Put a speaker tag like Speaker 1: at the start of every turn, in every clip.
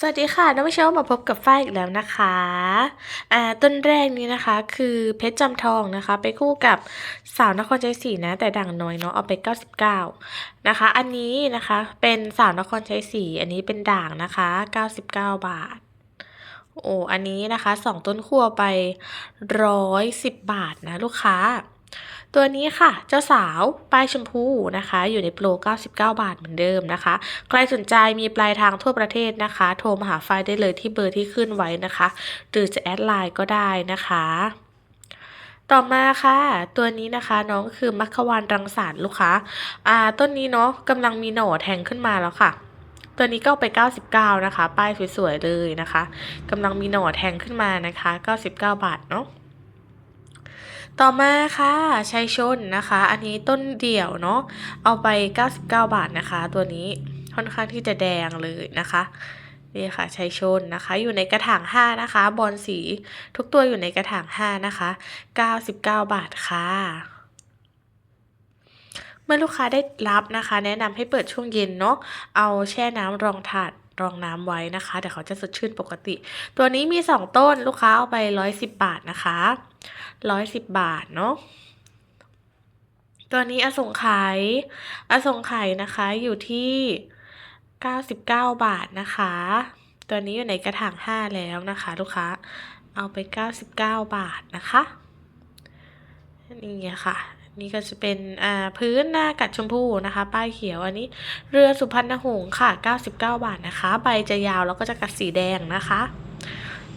Speaker 1: สวัสดีค่ะท่านผู้ชมมาพบกับฝ้ายอีกแล้วนะคะอ่าต้นแรกนี้นะคะ คือเพชรจำทองนะคะ ไปคู่กับสาวนครชัยศรีนะ แต่ด่างน้อยเนาะเอาไป 99 นะคะ อันนี้นะคะเป็นสาวนครชัยศรีอันนี้เป็นด่างนะคะ 99 บาทโอ้อันนี้นะคะสองต้นขั้วไปร้อยสิบบาทนะลูกค้า ตัวนี้ค่ะ เจ้าสาวป้ายชมพูนะคะ อยู่ในโปร 99 บาทเหมือนเดิมนะคะ ใครสนใจมีปลายทางทั่วประเทศนะคะ โทรมาหาฝ้าได้เลยที่เบอร์ที่ขึ้นไว้นะคะ หรือจะแอดไลน์ก็ได้นะคะต่อมาค่ะ ตัวนี้นะคะน้องคือมัคควานรังสรรค์ลูกค้าอ่าต้นนี้เนาะกำลังมีหน่อแทงขึ้นมาแล้วค่ะ ตัวนี้ก็ไป 99 นะคะ ป้ายสวยๆเลยนะคะกำลังมีหน่อแทงขึ้นมานะคะ 99 บาทเนาะ ต่อมาค่ะชัยชนนะคะ อันนี้ต้นเดี่ยวเนาะเอาไป 99 บาทนะคะ ตัวนี้ค่อนข้างที่จะแดงเลยนะคะนี่ค่ะชัยชนนะคะ อยู่ในกระถาง 5 นะคะ บอลสีทุกตัวอยู่ในกระถาง 5 นะคะ 99 บาทค่ะเมื่อลูกค้าได้รับนะคะ แนะนำให้เปิดช่วงเย็นเนาะเอาแช่น้ำรองถาด รองน้ำไว้นะคะเดี๋ยวเขาจะสดชื่นปกติ ตัวนี้มี 2 ต้นลูกค้าเอาไป 110 บาทนะคะร้อยสิบบาทเนาะตัวนี้อสงไขยอสงไขยนะคะอยู่ที่เก้าสิบเก้าบาทนะคะ ตัวนี้อยู่ในกระถางห้าแล้วนะคะ ลูกค้าเอาไปเก้าสิบเก้าบาทนะคะนี่ไงค่ะ นี่ก็จะเป็นพื้นหน้ากัดชมพูนะคะ ป้ายเขียวอันนี้เรือสุพรรณหงส์ค่ะ 99 บาทนะคะ ใบจะยาวแล้วก็จะกัดสีแดงนะคะ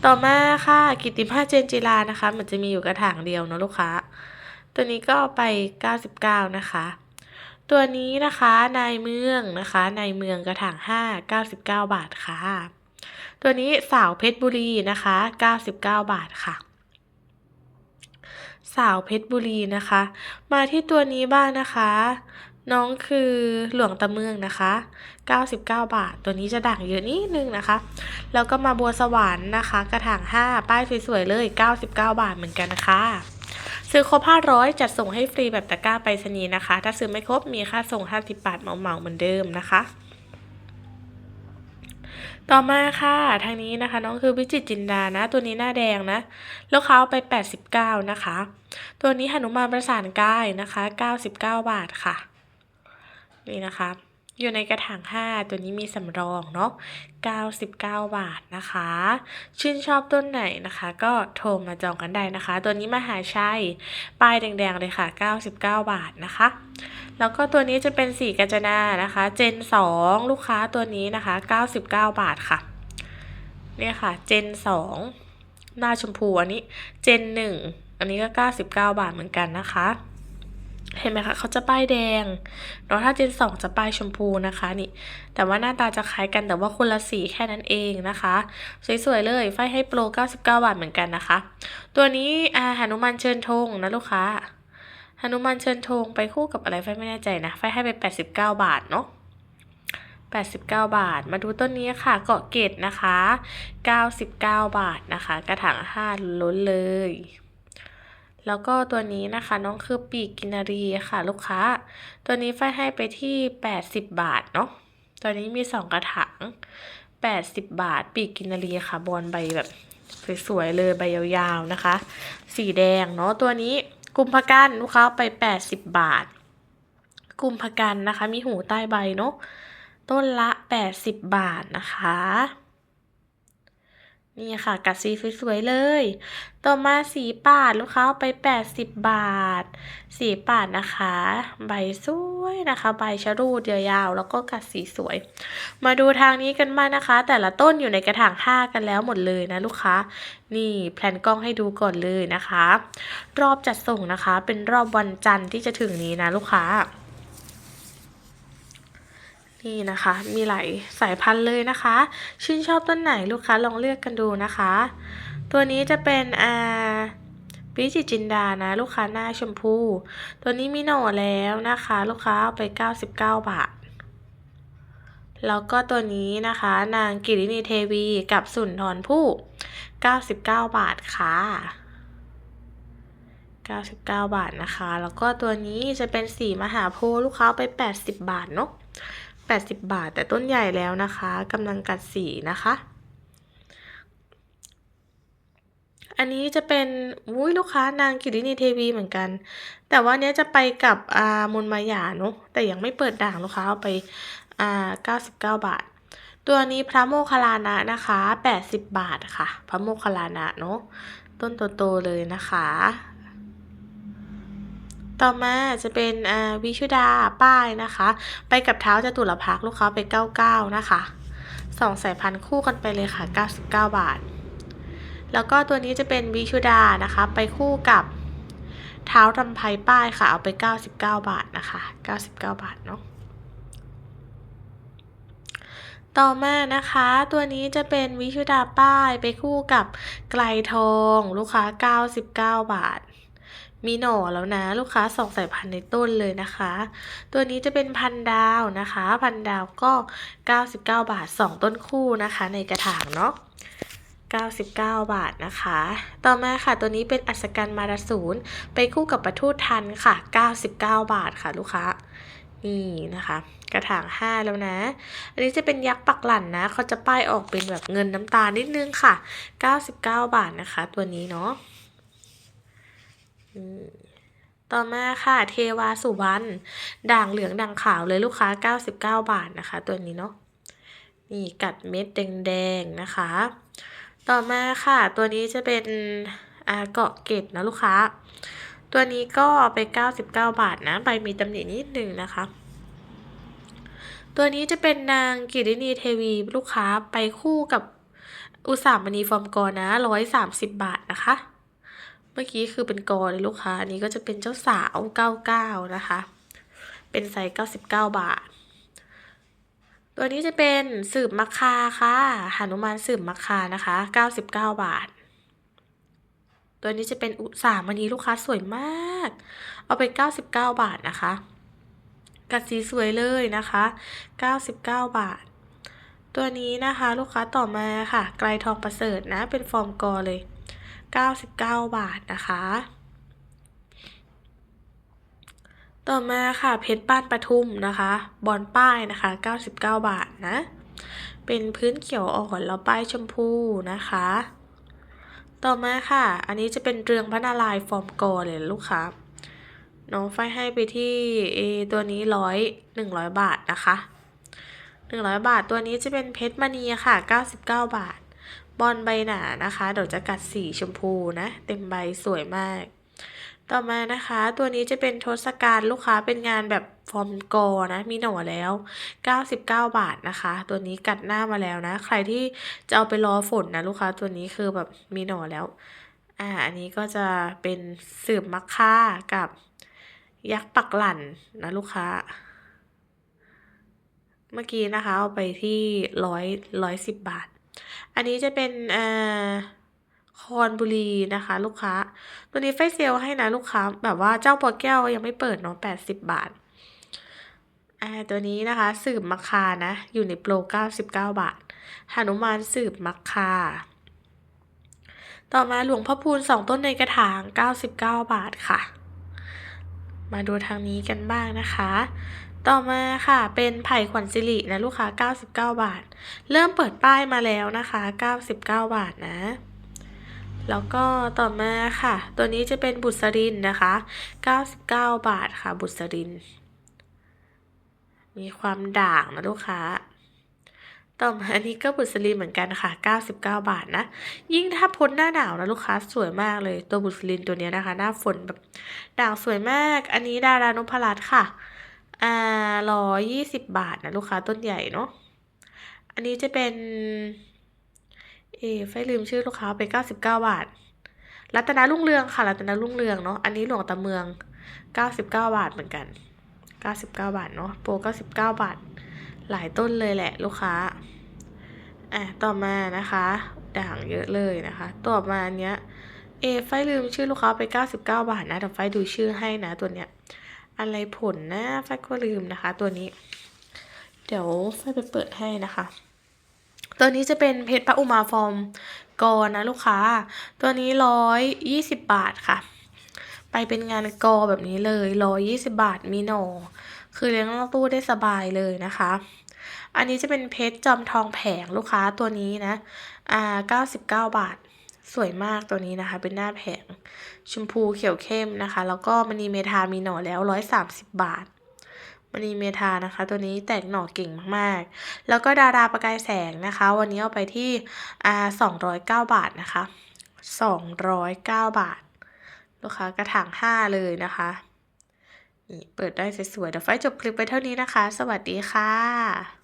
Speaker 1: ต่อมาค่ะกิติมาเจนจิลานะคะมันจะมีอยู่กระถางเดียวเนะลูกค้า ตัวนี้ก็ไป 99 นะคะ ตัวนี้นะคะนายเมืองนะคะ นายเมืองกระถาง 5 99 บาทค่ะ ตัวนี้สาวเพชรบุรีนะคะ 99 บาทค่ะ สาวเพชรบุรีนะคะ มาที่ตัวนี้บ้างนะคะ น้องคือหลวงตะเมืองนะคะ 99 บาท ตัวนี้จะด่างเยอะนิดนึงนะคะ แล้วก็มาบัวสวรรค์นะคะ กระถาง 5 ป้ายสวยๆเลย 99 บาทเหมือนกันนะคะซื้อครบ 500 จัดส่งให้ฟรีแบบตะกร้าไปรษณีย์นะคะ ถ้าซื้อไม่ครบมีค่าส่ง 50 บาทเหมาๆเหมือนเดิมนะคะ ต่อมาค่ะ ทางนี้นะคะ น้องคือวิจิตจินดานะ ตัวนี้หน้าแดงนะลูกค้าเอาไป 89 นะคะ ตัวนี้หนุมานประสานกายนะคะ 99 บาทค่ะ นี่นะคะ อยู่ในกระถาง 5 ตัวนี้มีสำรองเนาะ 99 บาทนะคะ ชื่นชอบต้นไหนนะคะ ก็โทรมาจองกันได้นะคะ ตัวนี้มหาชัย ป้ายแดงๆเลยค่ะ 99 บาทนะคะ แล้วก็ตัวนี้จะเป็นสีกาญจนานะคะ เจน 2 ลูกค้าตัวนี้นะคะ 99 บาทค่ะเนี่ยค่ะ เจน 2 หน้าชมพูอันนี้ เจน 1 อันนี้ก็ 99 บาทเหมือนกันนะคะ เห็นไหมคะเขาจะป้ายแดงเนาะถ้าเจนสองจะป้ายชมพูนะคะนี่ แต่ว่าหน้าตาจะคล้ายกันแต่ว่าคนละสีแค่นั้นเองนะคะ สวยๆเลย ไฟให้โปร 99 บาทเหมือนกันนะคะ ตัวนี้อ่าหนุมานเชิญธงนะลูกค้าหนุมานเชิญธงไปคู่กับอะไรไฟไม่แน่ใจนะ ไฟให้ไป89 บาทเนาะ89 บาท มาดูต้นนี้ค่ะ เกาะเกตนะคะ 99 บาทนะคะ กระถาง5ล้นเลย แล้วก็ตัวนี้นะคะน้องคือปีกกินรีค่ะ ลูกค้า ตัวนี้ไฟให้ไปที่ 80 บาทเนาะตัวนี้มี 2 กระถาง 80 บาท ปีกกินรีค่ะบอลใบแบบสวยๆเลยใบยาวๆนะคะ สีแดงเนาะตัวนี้กุมภกันลูกค้าเอาไป 80 บาท กุมภกันนะคะ มีหูใต้ใบเนาะต้นละ 80 บาทนะคะ นี่ค่ะ กัดสีสวยๆเลย ต่อมาสีปาดลูกค้าไป 80 บาท สีปาดนะคะ ใบสวยนะคะ ใบชะรูดยาวๆแล้วก็กัดสีสวย มาดูทางนี้กันมางนะคะ แต่ละต้นอยู่ในกระถางห้ากันแล้วหมดเลยนะลูกค้า นี่แพลนกล้องให้ดูก่อนเลยนะคะ รอบจัดส่งนะคะ เป็นรอบวันจันทร์ที่จะถึงนี้นะลูกค้า นี่นะคะ มีหลายสายพันธุ์เลยนะคะ ชื่นชอบต้นไหนลูกค้าลองเลือกกันดูนะคะ ตัวนี้จะเป็นอ่าวิจิจินดานะลูกค้าหน้าชมพู ตัวนี้มีหน่อแล้วนะคะ ลูกค้าเอาไป 99 บาท แล้วก็ตัวนี้นะคะ นางกิรินีเทวีกับสุนทรภู่99 บาทค่ะ 99 บาทนะคะ แล้วก็ตัวนี้จะเป็นสีมหาโพลูกค้าเอาไป 80 บาทเนาะ 80 บาท แต่ต้นใหญ่แล้วนะคะกำลังกัดสีนะคะ อันนี้จะเป็นอุ้ยลูกค้านางกิรินีเทวีเหมือนกัน แต่ว่าเนี้ยจะไปกับอามนมายาเนาะแต่ยังไม่เปิดด่างลูกค้าเอาไปอ่า99 บาท ตัวนี้พระโมคคัลลานะนะคะ 80 บาทค่ะ พระโมคคัลลานะเนาะต้นโตๆเลยนะคะ ต่อมาจะเป็นวิชุดาป้ายนะคะ ไปกับเท้าจะตุรพักลูกค้าไป 99 นะคะสองสายพันธุ์คู่กันไปเลยค่ะ 99 บาท แล้วก็ตัวนี้จะเป็นวิชุดานะคะ ไปคู่กับเท้ารำไพป้ายค่ะ เอาไป 99 บาทนะคะ 99 บาทเนาะต่อมานะคะ ตัวนี้จะเป็นวิชุดาป้ายไปคู่กับไกลทอง ลูกค้า 99 บาท มีหน่อแล้วนะ ลูกค้าสองสายพันธุ์ในต้นเลยนะคะ ตัวนี้จะเป็นพันดาวนะคะ พันดาวก็ 99 บาท 2 ต้นคู่นะคะ ในกระถางเนาะ99 บาทนะคะ ต่อมาค่ะตัวนี้เป็นอัศกันมาราศูนย์ไปคู่กับประทูตทันค่ะ 99 บาทค่ะลูกค้า นี่นะคะ กระถาง 5 แล้วนะ อันนี้จะเป็นยักษ์ปักหลั่นนะ เขาจะป้ายออกเป็นแบบเงินน้ำตาลนิดนึงค่ะ 99 บาทนะคะ ตัวนี้เนาะ ต่อมาค่ะเทวาสุวรรณด่างเหลืองด่างขาวเลยลูกค้า 99 บาทนะคะ ตัวนี้เนาะนี่กัดเม็ดแดงๆนะคะ ต่อมาค่ะ ตัวนี้จะเป็นอาเกาะเกร็ดนะลูกค้า ตัวนี้ก็เอาไป 99 บาทนะใบมีตำหนินิดนึงนะคะ ตัวนี้จะเป็นนางกิรินีเทวีลูกค้าไปคู่กับอุตสามณีฟอร์มกอนะ 130 บาทนะคะ มื่อกี้คือเป็นกอเลยลูกค้าอันนี้ก็จะเป็นเจ้าสาว99นะคะ เป็นไซส์99บาท ตัวนี้จะเป็นสืบมัคคาค่ะหนุมานสืบมัคคานะคะ99บาท ตัวนี้จะเป็นอุสามณีลูกค้าสวยมาก เอาไป99บาทนะคะกัดสีสวยเลยนะคะ 99 บาท ตัวนี้นะคะลูกค้าต่อมาค่ะ ไกลทองประเสริฐนะ เป็นฟอร์มกอเลย 99 บาทนะคะ ต่อมาค่ะเพชรบ้านปทุมนะคะ บอลป้ายนะคะ 99 บาทนะ เป็นพื้นเขียวอ่อนแล้วป้ายชมพูนะคะ ต่อมาค่ะ อันนี้จะเป็นเรืองพระนารายฟอร์มกอเลยลูกค้าน้องไฟให้ไปที่ตัวนี้ร้อยหนึ่งร้อยบาทนะคะหนึ่งร้อยบาทตัวนี้จะเป็นเพชรมณีค่ะเก้าสิบเก้าบาท บอลใบหนานะคะเดี๋ยวจะกัดสีชมพูนะ เต็มใบสวยมาก ต่อมานะคะ ตัวนี้จะเป็นทศกัณฐ์ลูกค้าเป็นงานแบบฟอร์มกอนะมีหน่อแล้ว 99 บาทนะคะ ตัวนี้กัดหน้ามาแล้วนะ ใครที่จะเอาไปรอฝนนะลูกค้าตัวนี้คือแบบมีหน่อแล้วอ่าอันนี้ก็จะเป็นสืบมักค่ากับยักษ์ปักหลั่นนะลูกค้า เมื่อกี้นะคะเอาไปที่ร้อยร้อยสิบบาท อันนี้จะเป็นอ่าคอนบุรีนะคะ ลูกค้า ตัวนี้ไฟเซลให้นะลูกค้า แบบว่าเจ้าปอแก้วยังไม่เปิดเนาะแปดสิบบาทอ่าตัวนี้นะคะ สืบมักคานะ อยู่ในโปรเก้าสิบเก้าบาทหนุมานสืบมักคา ต่อมาหลวงพ่อพูนสองต้นในกระถางเก้าสิบเก้าบาทค่ะ มาดูทางนี้กันบ้างนะคะ ต่อมาค่ะเป็นไผ่ขวัญสิรินะลูกค้า 99 บาท เริ่มเปิดป้ายมาแล้วนะคะ 99 บาทนะ แล้วก็ต่อมาค่ะ ตัวนี้จะเป็นบุษรินนะคะ 99 บาทค่ะบุษริน มีความด่างนะลูกค้าต่อมาอันนี้ก็บุษรินเหมือนกันค่ะ 99 บาทนะ ยิ่งถ้าพ้นหน้าหนาวนะลูกค้าสวยมากเลย ตัวบุษรินตัวนี้นะคะ หน้าฝนแบบด่างสวยมาก อันนี้ดารานุพรัตน์ค่ะ อ่าร้อยยี่สิบบาทนะลูกค้าต้นใหญ่เนาะ อันนี้จะเป็นเออไฟลืมชื่อลูกค้าไปเก้าสิบเก้าบาท รัตนารุ่งเรืองค่ะ รัตนารุ่งเรืองเนาะ อันนี้หลวงตาเมืองเก้าสิบเก้าบาทเหมือนกันเก้าสิบเก้าบาทเนาะ โปรเก้าสิบเก้าบาท หลายต้นเลยแหละลูกค้า อะต่อมานะคะ ด่างเยอะเลยนะคะ ต่อมาอันเนี้ย เอไฟลืมชื่อลูกค้าไป99บาทนะเดี๋ยวไฟดูชื่อให้นะตัวเนี้ย อะไรผลนะไฟก็ลืมนะคะ ตัวนี้ เดี๋ยวไฟไปเปิดให้นะคะ ตัวนี้จะเป็นเพชรพระอุมาฟอร์มกอนะลูกค้า ตัวนี้ร้อยยี่สิบบาทค่ะ ไปเป็นงานกอแบบนี้เลยร้อยยี่สิบาทมีหนอคือเลี้ยงตู้ได้สบายเลยนะคะ อันนี้จะเป็นเพชรจอมทองแผงลูกค้าตัวนี้นะอ่า99บาท สวยมากตัวนี้นะคะ เป็นหน้าแผง ชมพูเขียวเข้มนะคะ แล้วก็มณีเมทามีหน่อแล้ว130บาทมณีเมทานะคะ ตัวนี้แตกหน่อเก่งมากๆ แล้วก็ดาราประกายแสงนะคะ วันนี้เอาไปที่อ่า209บาทนะคะ209บาทลูกค้ากระถาง5เลยนะคะนี่เปิดได้สวยๆเดี๋ยวไฟจบคลิปไปเท่านี้นะคะ สวัสดีค่ะ